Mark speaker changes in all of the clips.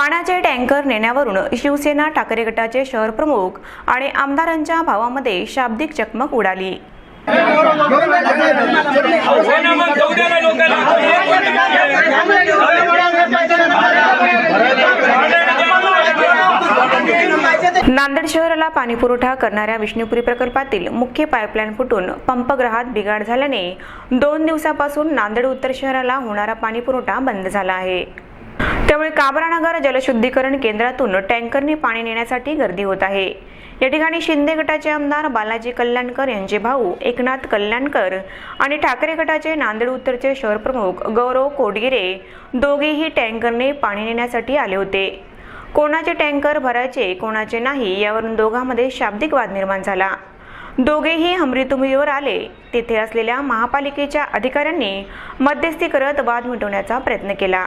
Speaker 1: पाण्याचे टँकर नेण्यावरून शिवसेना ठाकरे गटाचे शहर प्रमुख आणि आमदारांच्या भावामध्ये शाब्दिक चकमक उडाली. नांदेड शहराला पाणीपुरवठा करणाऱ्या विष्णुपुरी प्रकल्पातील मुख्य पाईपलाईन फुटून पंपग्रहात बिघाड झाल्याने दोन दिवसापासून नांदेड उत्तर शहराला होणारा पाणीपुरवठा बंद झाला आहे. त्यामुळे काबरानगर जलशुद्धीकरण केंद्रातून टँकरने पाणी नेण्यासाठी गर्दी होत आहे. या ठिकाणी शिंदे गटाचे आमदार बालाजी कल्याणकर यांचे भाऊ एकनाथ कल्याणकर आणि ठाकरे गटाचे नांदेड उत्तरचे शहर प्रमुख गौरव कोडगिरे दोघेही टँकरने पाणी नेण्यासाठी आले होते. कोणाचे टँकर भरायचे कोणाचे नाही यावरून दोघांमध्ये शाब्दिक वाद निर्माण झाला. दोघेही हमरीतुमीवर आले. तिथे असलेल्या महापालिकेच्या अधिकाऱ्यांनी मध्यस्थी करत वाद मिटवण्याचा प्रयत्न केला.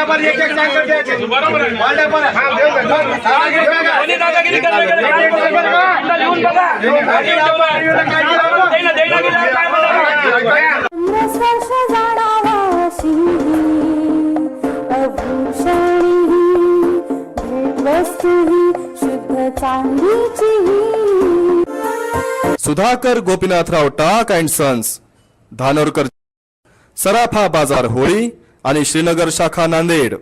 Speaker 2: गाडी. काढा ना गाडी, काढा. बरोबर दादागिरी लिहून बघा.
Speaker 3: स्पर्श जाणावा अभूषणी शुद्ध चांदीची
Speaker 4: सुधाकर गोपीनाथराव टाक अँड सन्स धानोरकर सराफा बाजार होळी आणि श्रीनगर शाखा नांदेड.